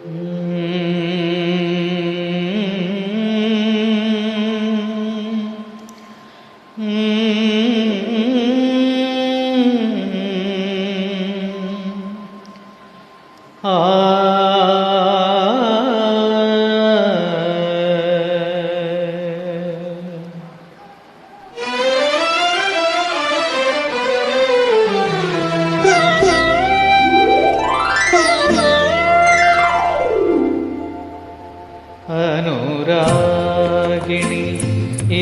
അനുരാഗിണി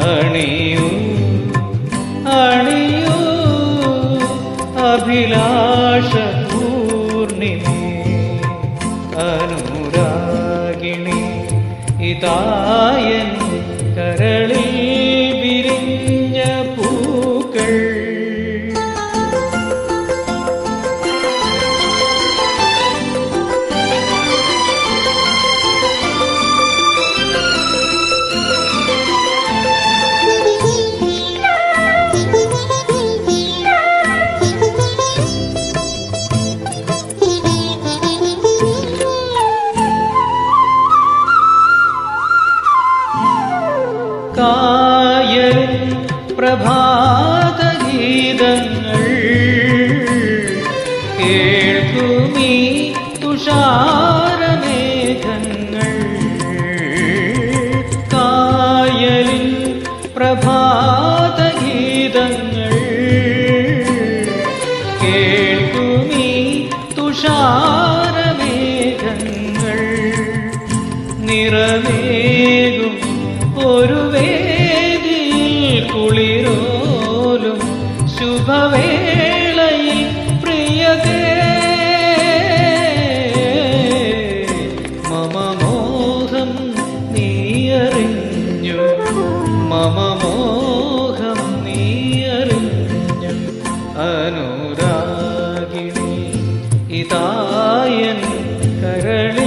अणीयु अणीयु अभिलाषपूर्णि अनुरागिणि इतायन् കായലും പ്രഭാതഗീതങ്ങൾ. കേൾക്കുമീ തുഷാരമേഘങ്ങൾ. കായലിൻ പ്രഭാതഗീതങ്ങൾ. കേൾക്കുമീ തുഷാരമേഘങ്ങൾ. നിറമേകും ഒരു കുളിരോലും ശുഭവേളയിൽ പ്രിയതേ മമ മോഹം നീയറിഞ്ഞു. മമ മോഹം നീയറിഞ്ഞു. അനുരാഗിണി ഇതായൻ കരളിൽ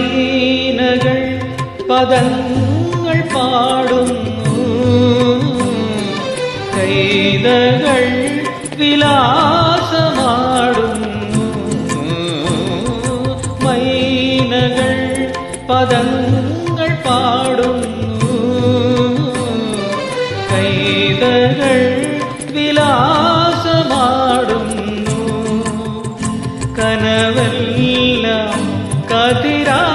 മൈനകൾ പദങ്ങൾ പാടുന്നു. കൈതകൾ വിലാസമാടുന്നു. മൈനകൾ പദങ്ങൾ പാടുന്നു. കൈതകൾ വിലാസമാടുന്നു. കനവല്ല കതിരാകുവാനെന്നുമെന്റെ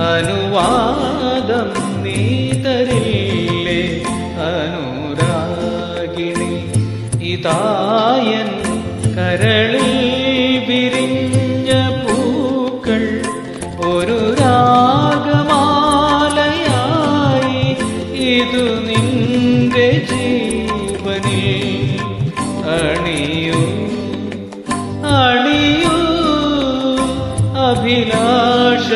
അനുവാദം നീ തരില്ലേ? അനുരാഗിണി ഇതായൻ കരളിൽ വിരിഞ്ഞ പൂക്കൾ ഒരു രാഗമാലയായി. ഇതു നിന്റെ ജീവനിൽ അണിയൂ. അണിയൂ അഭിലാഷ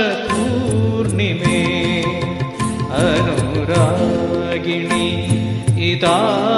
ഇതായൻ